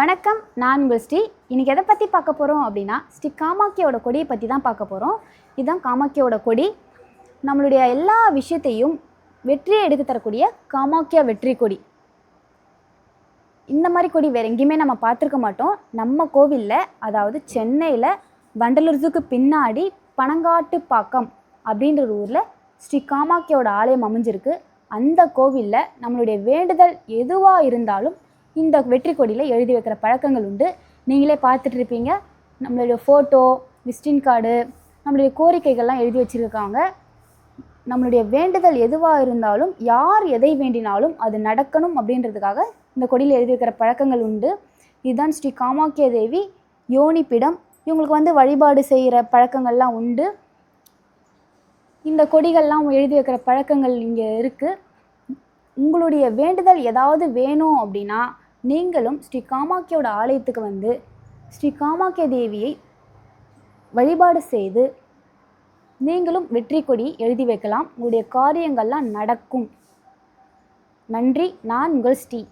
வணக்கம் நான் உங்கள் ஸ்ரீ. இன்றைக்கி எதை பற்றி பார்க்க போகிறோம் அப்படின்னா ஸ்ரீ காமாக்கியோட கொடியை பற்றி தான் பார்க்க போகிறோம் இதுதான் காமாக்கியோட கொடி. நம்மளுடைய எல்லா விஷயத்தையும் வெற்றியை எடுத்து தரக்கூடிய காமாக்கியா வெற்றி கொடி. இந்த மாதிரி கொடி வேறு எங்கேயுமே நம்ம பார்த்துருக்க மாட்டோம். நம்ம கோவிலில் அதாவது சென்னையில் வண்டலூர்ஸுக்கு பின்னாடி பனங்காட்டுப்பாக்கம் அப்படின்ற ஒரு ஊரில் ஸ்ரீ காமாக்கியோட ஆலயம் அமைஞ்சிருக்கு. அந்த கோவிலில் நம்மளுடைய வேண்டுதல் எதுவாக இருந்தாலும் இந்த வெற்றி கொடியில் எழுதி வைக்கிற பழக்கங்கள் உண்டு. நீங்களே பார்த்துட்டு இருப்பீங்க. நம்மளுடைய ஃபோட்டோ விசிட்டிங் கார்டு நம்மளுடைய கோரிக்கைகள்லாம் எழுதி வச்சுருக்காங்க. நம்மளுடைய வேண்டுதல் எதுவாக இருந்தாலும் யார் எதை வேண்டினாலும் அது நடக்கணும் அப்படின்றதுக்காக இந்த கொடியில் எழுதி வைக்கிற பழக்கங்கள் உண்டு. இதுதான் ஸ்ரீ காமாக்கிய தேவி யோனிப்பிடம் இவங்களுக்கு வந்து வழிபாடு செய்கிற பழக்கங்கள்லாம் உண்டு. இந்த கொடிகள்லாம் எழுதி வைக்கிற பழக்கங்கள் இங்கே இருக்குது உங்களுடைய வேண்டுதல் ஏதாவது வேணும் அப்படின்னா நீங்களும் ஸ்ரீ காமாக்கியோட ஆலயத்துக்கு வந்து ஸ்ரீ காமாக்கிய தேவியை வழிபாடு செய்து நீங்களும் வெற்றி கொடி எழுதி வைக்கலாம். உங்களுடைய காரியங்கள்லாம் நடக்கும். நன்றி. நான் உங்கள் ஸ்ரீ